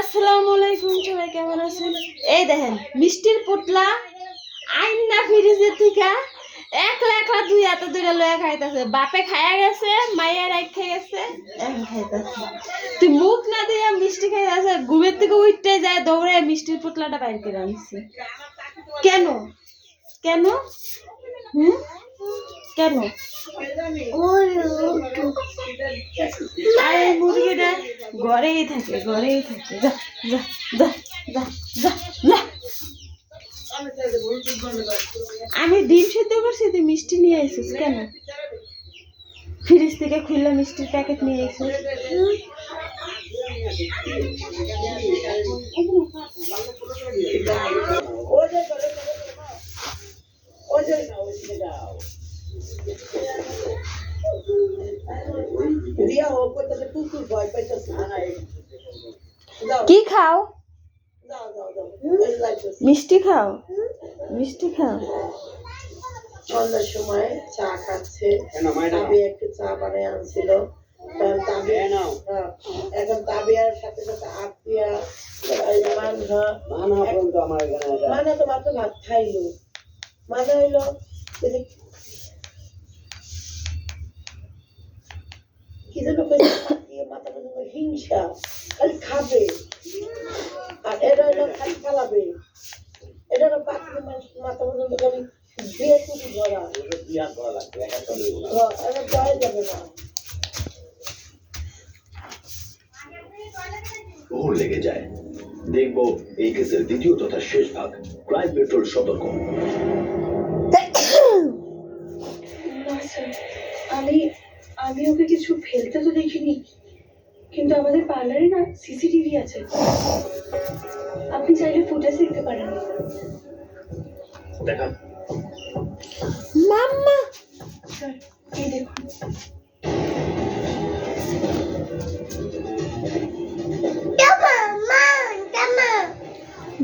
আসসালামু আলাইকুম, সবাই কেমন আছেন? এই দেখেন, মিষ্টির পুটলা আইন না ফ্রিজে থেকে একলা একলা দুই হাতে দুইটা লয়ে খাইতেছে। বাপে খায়া গেছে মায়ের এক খেয়ে গেছে, এখন খাইতেছে। তুই মুখ না দিয়ে মিষ্টি খাইতেছে, ঘুমের থেকে উঠতে যায় দৌড়ে মিষ্টির পুটলাটা বাইর করে আনছে। কেন? কেন? হুম? কেন? মুরগিটা ঘরেই থাকে ঘরেই থাকে। যা। আমি ডিম সেদ্ধ করছি, তুই মিষ্টি নিয়ে আসিস কেন? ফ্রিজ থেকে খুললে মিষ্টির প্যাকেট নিয়ে আসিস। মিষ্টি খাও। মিষ্টি খাও। সন্ধ্যার সময় চা খাচ্ছে। তাবি একটু চা বানিয়ে আনছিল। তাবি হ্যাঁ, এখন তাবিয়ার সাথে সাথে মানে তো মাত্র ভাত খাইলো। মানে হইল কি যেন দিয়ে মাথা হিংসা। খালি খাবে। আর এটা হইল খালি খালাবে এটা মাথা পর্যন্ত খালি দিয়ে এটা দেওয়া যাবে না। ভুল লেগে যায়। দেখব এই কেসের দ্বিতীয় তথা শেষ ভাগ ক্রাইম পেট্রোল সতর্ক। আমি আমি ওকে কিছু ফেলতে তো দেখিনি। কিন্তু আমাদের পার্লারে না সিসিটিভি আছে। আপনি চাইলে ফুটেজ দেখতে পারেন। দেখান। মাম্মা! স্যার এই দেখুন।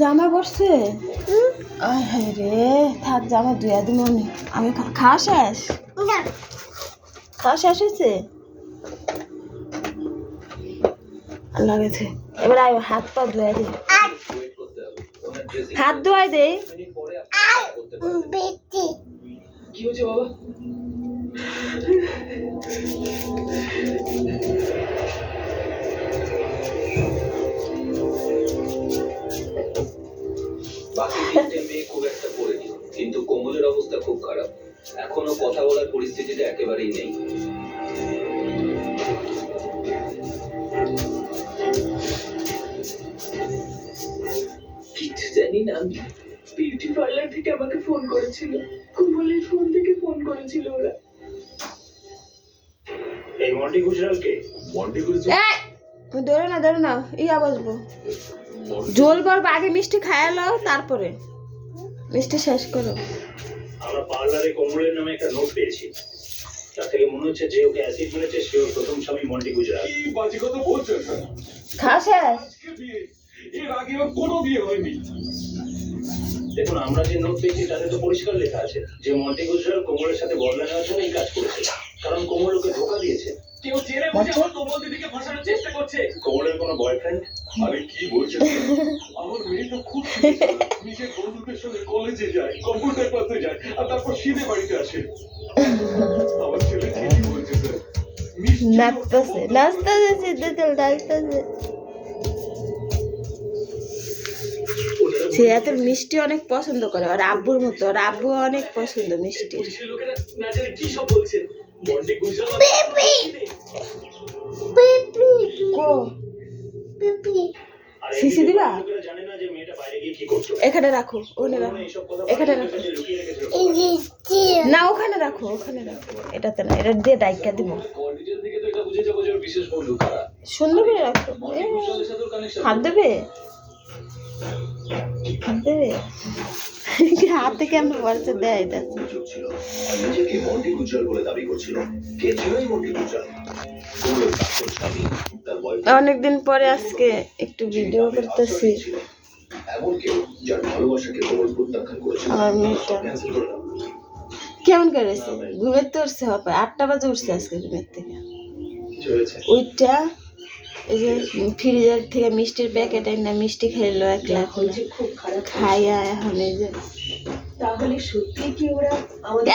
জামা পড়ছে আয় হায় রে থাক জামা ধুয়া দিন আমি। খাওয়া শেষ? খাওয়া শেষ হয়েছে? আল্লাহ গেছে এবার আয় হাত পা ধুয়ে দে। হাত ধোয়াই দে। কি হয়েছে বাবা? মেয়ে খুব একটা পড়েনি কিন্তু কোমলের অবস্থা খুব খারাপ। এখনও কথা বলার পরিস্থিতিতে একেবারেই নেই। জানি না। আমি বিউটি পার্লার থেকে আমাকে ফোন করেছিল। কুমলের ফোন থেকে ফোন করেছিল ওরা। এই মন্টি গুজরালকে মন্টি গুজরাল এই না ধরে না ইয়া বসবো জল করব আগে মিষ্টি খায়ালো তারপরে। মিষ্টি শেষ করো। আমরা পার্লারে কমলের নামে একটা নোট পেয়েছি। তার থেকে মনে হচ্ছে যে ওকে অ্যাসিড মেরেছে সে ওর প্রথম স্বামী মন্টি গুজরাল কি বাজে কথা বলছেন? শেষ এর আগে কোনো বিয়ে হয়নি। দেখুন আমরা যে নোট পেয়েছি তাতে তো পরিষ্কার লেখা আছে। যে মন্টি গুজরাল কোমলের সাথে বদলা নেওয়ার জন্য এই কাজ করেছে। কারণ কোমল ওকে ধোকা দিয়েছে। কেউ জেনে বুঝে আমার কোমল দিদিকে ফাঁসানোর চেষ্টা করছে। কোমলের কোনো বয়ফ্রেন্ড আরে কি স্যার? আমার মেয়ে তো খুব। নিজের বন্ধুদের সঙ্গে কলেজে যায় কম্পিউটার ক্লাসে যায় আর তারপর শীতে বাড়িতে আসে। আমার ছেলে ঠিকই বলছে স্যার। নাচতেছে নাচতেছে সিদ্ধ চল নাচতেছে। সে এত মিষ্টি অনেক পছন্দ করে আর আব্বুর মতো। আর আব্বু অনেক পছন্দ মিষ্টি। শিশি দিবা? লোকেরা জানে না যে মেয়েটা বাইরে গিয়ে কি করতো এখানে রাখো ওখানে রাখো এখানে রাখো। না ওখানে রাখো ওখানে রাখো। এটাতে না এটা দিয়ে ডাইকা দিব। সুন্দর করে রাখো। হাত দেবে? দেবে হাতে কেমন বলছে দেয় এটা। নিজেকে মন্টি গুজরাল বলে দাবি করছিল। কে ছিল এই মন্টি গুজরাল কোমলের প্রাক্তন স্বামী তার boyfriend অনেকদিন পরে আজকে একটু ভিডিও করতেছি। কেমন করেছে ঘুমের তো উঠছে হবে আটটা বাজে উঠছে আজকে ঘুমের থেকে। ওইটা এই যে ফ্রিজের থেকে মিষ্টির প্যাকেট না মিষ্টি খেলো খুব খারাপ খাইয়া এখন এই যে। তাহলে সত্যি কি ওরা আমাদের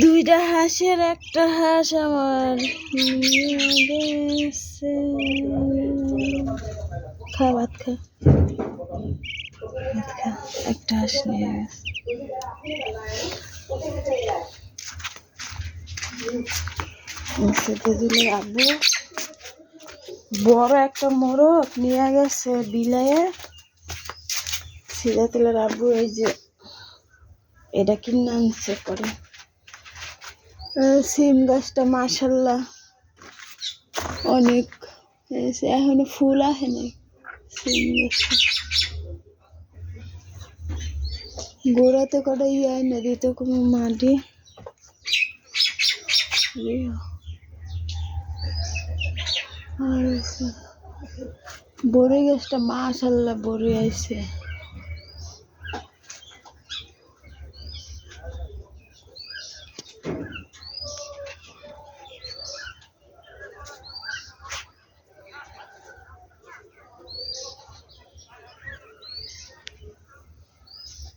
দুইটা হাঁসের একটা হাঁস আমার। খা, ভাত খা। ভাত খা, একটা হাঁস নিয়ে গেছে দিলে আব্বু। বড় একটা মোরগ নিয়ে গেছে বিলায়ে সিধা তেলের আব্বু এই যে এটা কিনে আনছে পরে। সিম গাছটা মাসাল্লাহ অনেক। এখনও ফুল আসে নাই গোড়াতে কটা ইয়ে নদীতে দিতে কোনো মাটি। আর বড়ি গাছটা মাশাল্লাহ বড়ি আইছে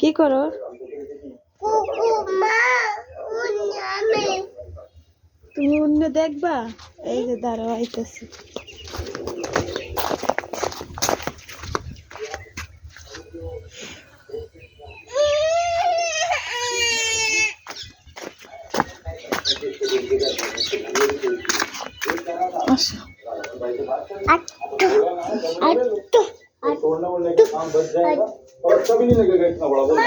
কি করো? তুমি অন্য দেখবা? এই যে দাঁড়াও আইতেছি। আসো। আটটু। तोड़ने वोड़ने का काम बच जाएगा और कभी नहीं लगेगा इतना बड़ा बोल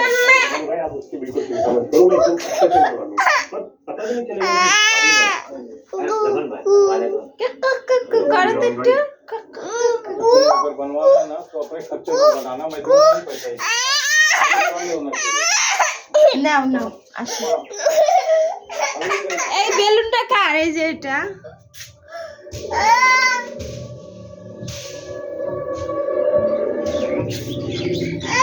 भाई आप उसकी बिल्कुल चिंता मत करो मैं एकदम अच्छे से बोल रहा हूँ पता भी नहीं चलेगा করো তো একটু अगर बनवाना है ना तो अपने खर्चे में बनाना मैं दूंगा नहीं पैसा इसका नहीं होना चाहिए নাও নাও আসো এই বেলুনটা কার এই যে এটা Deus.